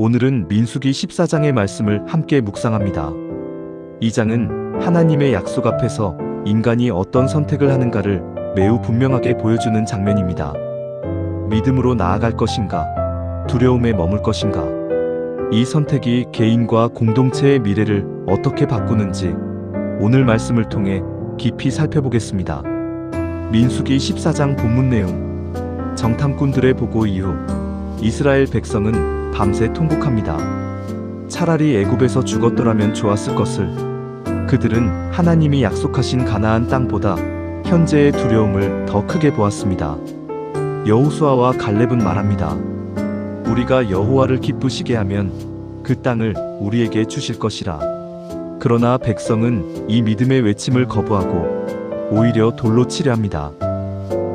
오늘은 민수기 14장의 말씀을 함께 묵상합니다. 이 장은 하나님의 약속 앞에서 인간이 어떤 선택을 하는가를 매우 분명하게 보여주는 장면입니다. 믿음으로 나아갈 것인가, 두려움에 머물 것인가. 이 선택이 개인과 공동체의 미래를 어떻게 바꾸는지 오늘 말씀을 통해 깊이 살펴보겠습니다. 민수기 14장 본문 내용. 정탐꾼들의 보고 이후 이스라엘 백성은 밤새 통곡합니다. 차라리 애굽에서 죽었더라면 좋았을 것을. 그들은 하나님이 약속하신 가나안 땅보다 현재의 두려움을 더 크게 보았습니다. 여호수아와 갈렙은 말합니다. 우리가 여호와를 기쁘시게 하면 그 땅을 우리에게 주실 것이라. 그러나 백성은 이 믿음의 외침을 거부하고 오히려 돌로 치려 합니다.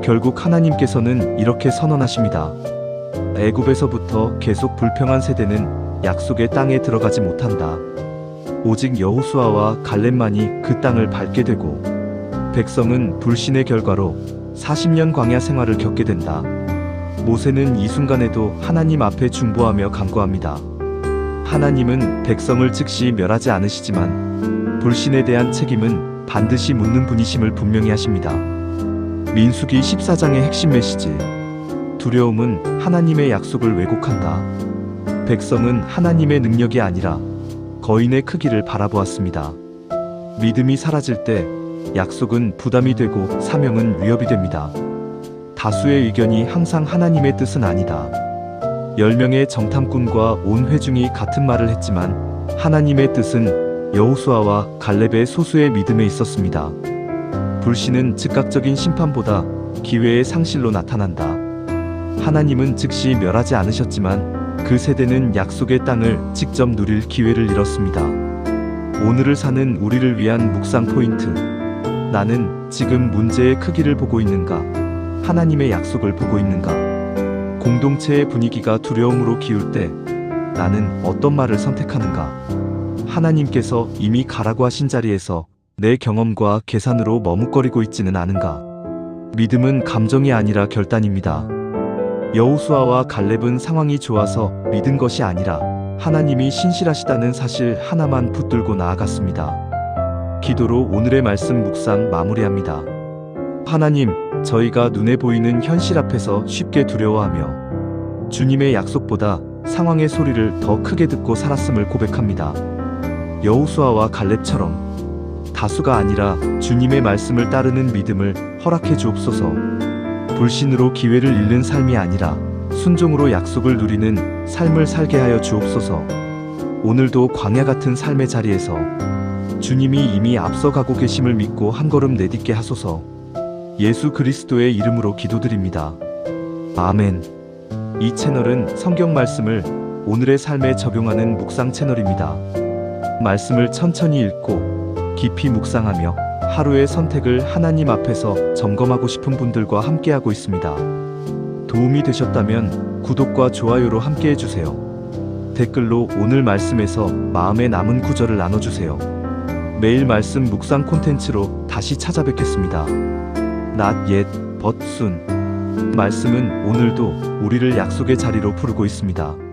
결국 하나님께서는 이렇게 선언하십니다. 애굽에서부터 계속 불평한 세대는 약속의 땅에 들어가지 못한다. 오직 여호수아와 갈렙만이 그 땅을 밟게 되고 백성은 불신의 결과로 40년 광야 생활을 겪게 된다. 모세는 이 순간에도 하나님 앞에 중보하며 간구합니다. 하나님은 백성을 즉시 멸하지 않으시지만 불신에 대한 책임은 반드시 묻는 분이심을 분명히 하십니다. 민수기 14장의 핵심 메시지. 두려움은 하나님의 약속을 왜곡한다. 백성은 하나님의 능력이 아니라 거인의 크기를 바라보았습니다. 믿음이 사라질 때 약속은 부담이 되고 사명은 위협이 됩니다. 다수의 의견이 항상 하나님의 뜻은 아니다. 10명의 정탐꾼과 온 회중이 같은 말을 했지만 하나님의 뜻은 여호수아와 갈렙의 소수의 믿음에 있었습니다. 불신은 즉각적인 심판보다 기회의 상실로 나타난다. 하나님은 즉시 멸하지 않으셨지만 그 세대는 약속의 땅을 직접 누릴 기회를 잃었습니다. 오늘을 사는 우리를 위한 묵상 포인트. 나는 지금 문제의 크기를 보고 있는가? 하나님의 약속을 보고 있는가? 공동체의 분위기가 두려움으로 기울 때 나는 어떤 말을 선택하는가? 하나님께서 이미 가라고 하신 자리에서 내 경험과 계산으로 머뭇거리고 있지는 않은가? 믿음은 감정이 아니라 결단입니다. 여호수아와 갈렙은 상황이 좋아서 믿은 것이 아니라 하나님이 신실하시다는 사실 하나만 붙들고 나아갔습니다. 기도로 오늘의 말씀 묵상 마무리합니다. 하나님, 저희가 눈에 보이는 현실 앞에서 쉽게 두려워하며 주님의 약속보다 상황의 소리를 더 크게 듣고 살았음을 고백합니다. 여호수아와 갈렙처럼 다수가 아니라 주님의 말씀을 따르는 믿음을 허락해 주옵소서. 불신으로 기회를 잃는 삶이 아니라 순종으로 약속을 누리는 삶을 살게 하여 주옵소서. 오늘도 광야 같은 삶의 자리에서 주님이 이미 앞서가고 계심을 믿고 한 걸음 내딛게 하소서. 예수 그리스도의 이름으로 기도드립니다. 아멘. 이 채널은 성경 말씀을 오늘의 삶에 적용하는 묵상 채널입니다. 말씀을 천천히 읽고 깊이 묵상하며 하루의 선택을 하나님 앞에서 점검하고 싶은 분들과 함께하고 있습니다. 도움이 되셨다면 구독과 좋아요로 함께 해 주세요. 댓글로 오늘 말씀에서 마음에 남은 구절을 나눠주세요. 매일 말씀 묵상 콘텐츠로 다시 찾아뵙겠습니다. not yet, but soon. 말씀은 오늘도 우리를 약속의 자리로 부르고 있습니다.